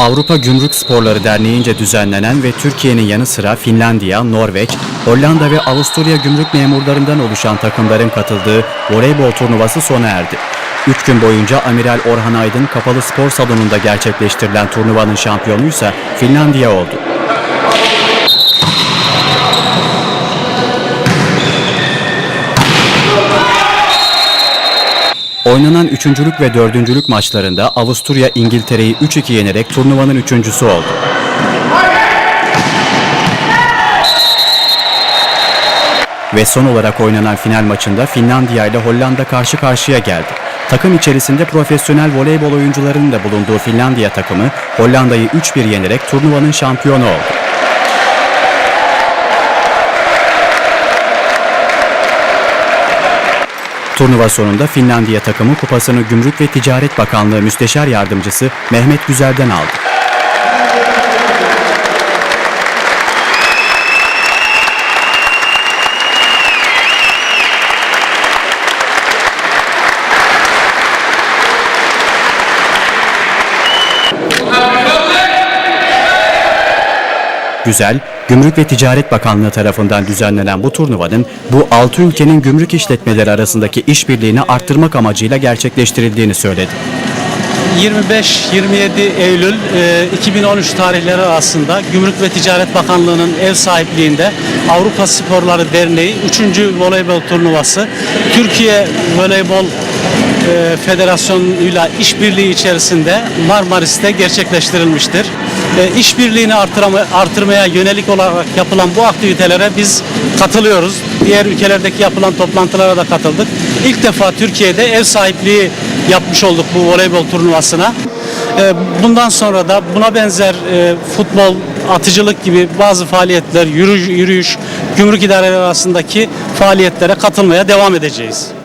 Avrupa Gümrük Sporları Derneği'nce düzenlenen ve Türkiye'nin yanı sıra Finlandiya, Norveç, Hollanda ve Avusturya gümrük memurlarından oluşan takımların katıldığı voleybol turnuvası sona erdi. Üç gün boyunca Amiral Orhan Aydın Kapalı Spor Salonu'nda gerçekleştirilen turnuvanın şampiyonuysa Finlandiya oldu. Oynanan üçüncülük ve dördüncülük maçlarında Avusturya İngiltere'yi 3-2 yenerek turnuvanın üçüncüsü oldu. Ve son olarak oynanan final maçında Finlandiya ile Hollanda karşı karşıya geldi. Takım içerisinde profesyonel voleybol oyuncularının da bulunduğu Finlandiya takımı Hollanda'yı 3-1 yenerek turnuvanın şampiyonu oldu. Turnuva sonunda Finlandiya takımı kupasını Gümrük ve Ticaret Bakanlığı Müsteşar Yardımcısı Mehmet Güzel'den aldı. Güzel, Gümrük ve Ticaret Bakanlığı tarafından düzenlenen bu turnuvanın bu 6 ülkenin gümrük işletmeleri arasındaki işbirliğini arttırmak amacıyla gerçekleştirildiğini söyledi. 25-27 Eylül e, 2013 tarihleri arasında Gümrük ve Ticaret Bakanlığı'nın ev sahipliğinde Avrupa Sporları Derneği 3. voleybol turnuvası Türkiye Voleybol e, Federasyonu'yla işbirliği içerisinde Marmaris'te gerçekleştirilmiştir. E, işbirliğini artırama, artırmaya yönelik olarak yapılan bu aktivitelere biz katılıyoruz. Diğer ülkelerdeki yapılan toplantılara da katıldık. İlk defa Türkiye'de ev sahipliği yapmış olduk bu voleybol turnuvasına. E, Bundan sonra da buna benzer e, futbol, atıcılık gibi bazı faaliyetler, yürüyüş, yürüyüş gümrük idareleri arasındaki faaliyetlere katılmaya devam edeceğiz.